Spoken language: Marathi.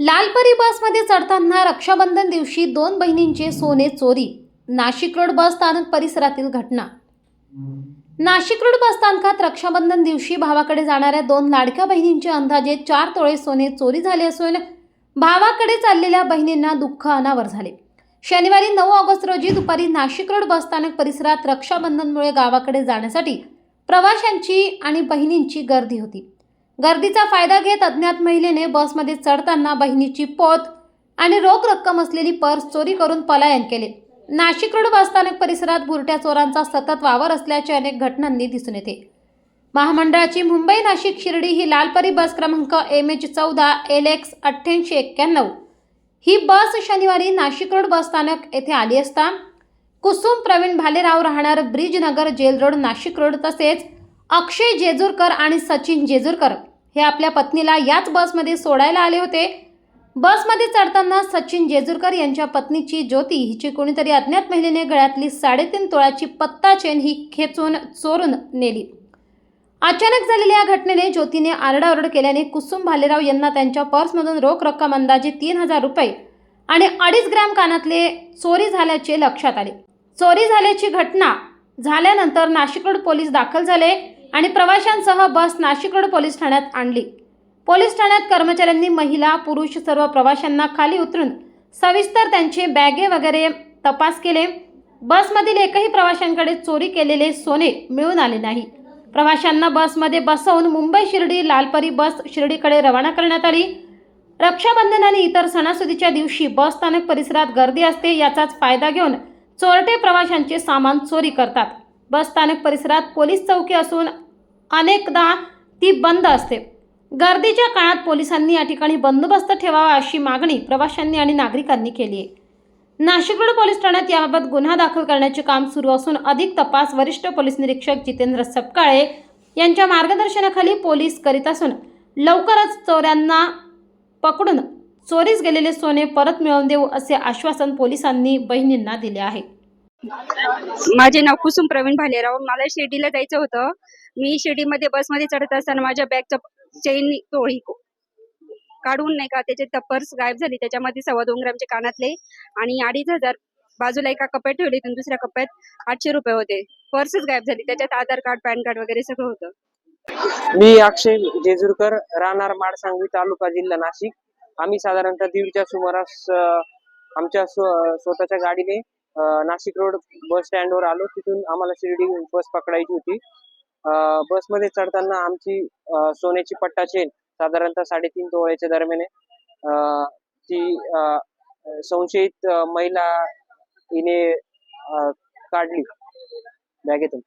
लालपरी बसमध्ये चढताना रक्षाबंधन दिवशी दोन बहिणींचे सोने चोरी नाशिक रोड बस स्थानक परिसरातील घटना. नाशिक रोड बस स्थानकात रक्षाबंधन दिवशी भावाकडे जाणाऱ्या दोन लाडक्या बहिणींचे अंदाजे चार तोळे सोने चोरी झाले असून भावाकडे चाललेल्या बहिणींना दुःख अनावर झाले. शनिवारी नऊ ऑगस्ट रोजी दुपारी नाशिक रोड बस स्थानक परिसरात रक्षाबंधनमुळे गावाकडे जाण्यासाठी प्रवाशांची आणि बहिणींची गर्दी होती. गर्दीचा फायदा घेत अज्ञात महिलेने बसमध्ये चढताना बहिणीची पोत आणि रोख रक्कम असलेली पर्स चोरी करून पलायन केले. नाशिक रोड बसस्थानक परिसरात बुरट्या चोरांचा सतत वावर असल्याचे अनेक घटनांनी दिसून येते. महामंडळाची मुंबई नाशिक शिर्डी ही लालपरी बस क्रमांक एम एच चौदा एल एक्स अठ्ठ्याऐंशी एक्क्याण्णव. ही बस शनिवारी नाशिक रोड बसस्थानक येथे आली असता कुसुम प्रवीण भालेराव राहणार Brijnagar jail road Nashik road तसेच अक्षय जेजूरकर आणि सचिन जेजूरकर हे आपल्या पत्नीला याच बसमध्ये सोडायला आले होते. बसमध्ये चढताना सचिन जेजूरकर यांच्या पत्नीची ज्योती हिची कोणीतरी अज्ञात महिलेने गळ्यातली साडेतीन तोळ्याची पत्ता चेन ही खेचून चोरून नेली. अचानक झालेल्या या घटनेने ज्योतीने आरडाओरड केल्याने कुसुम भालेराव यांना त्यांच्या पर्समधून रोख रक्कम अंदाजे तीन हजार रुपये आणि अडीच ग्रॅम कानातले चोरी झाल्याचे लक्षात आले. चोरी झाल्याची घटना झाल्यानंतर नाशिक रोड पोलीस दाखल झाले. आणि प्रवाशांसह बस नाशिक रोड पोलीस ठाण्यात आणली. पोलीस ठाण्यात कर्मचाऱ्यांनी महिला पुरुष सर्व प्रवाशांना खाली उतरून सविस्तर त्यांचे बॅगे वगैरे तपास केले. बसमधील एकही प्रवाशांकडे चोरी केलेले सोने मिळून आले नाही. प्रवाशांना बसमध्ये बसवून मुंबई शिर्डी लालपरी बस शिर्डीकडे रवाना करण्यात आली. रक्षाबंधन आणि इतर सणासुदीच्या दिवशी बस स्थानक परिसरात गर्दी असते याचाच फायदा घेऊन चोरटे प्रवाशांचे सामान चोरी करतात. बस स्थानक परिसरात पोलीस चौकी असून अनेकदा ती बंद असते. गर्दीच्या काळात पोलिसांनी या ठिकाणी बंदोबस्त ठेवावा अशी मागणी प्रवाशांनी आणि नागरिकांनी केली आहे. नाशिक रोड पोलीस ठाण्यात याबाबत गुन्हा दाखल करण्याचे काम सुरू असून अधिक तपास वरिष्ठ पोलीस निरीक्षक जितेंद्र सपकाळे यांच्या मार्गदर्शनाखाली पोलीस करीत असून लवकरच चोऱ्यांना पकडून चोरीस गेलेले सोने परत मिळवून देऊ असे आश्वासन पोलिसांनी बहिणींना दिले आहे. माझे नाव कुसुम प्रवीण भालेराव. मला शिर्डीला जायचं होतं. मी शिर्डीमध्ये बसमध्ये चढत असताना माझ्या बॅगचा चेन तोळी काढून नाही का त्याचे पर्स गायब झाली. त्याच्यामध्ये सव्वा दोन ग्रामचे कानातले आणि अडीच हजार बाजूला एका कप्यात ठेवली आणि दुसऱ्या कप्यात आठशे रुपये होते. पर्सच गायब झाली. त्याच्यात आधार कार्ड पॅन कार्ड वगैरे सगळं होतं. मी अक्षय जेजुरकर राहणार माडसांगवी तालुका जिल्हा नाशिक. आम्ही साधारणतः दीडच्या सुमारास आमच्या स्वतःच्या गाडीने नाशिक रोड बस स्टँडवर आलो. तिथून आम्हाला शिर्डी बस पकडायची होती. बसमध्ये चढताना आमची सोन्याची पट्टा चेन साधारणतः साडेतीन तोळ्याच्या दरम्यान ती संशयित महिला हिने काढली बॅगेतून.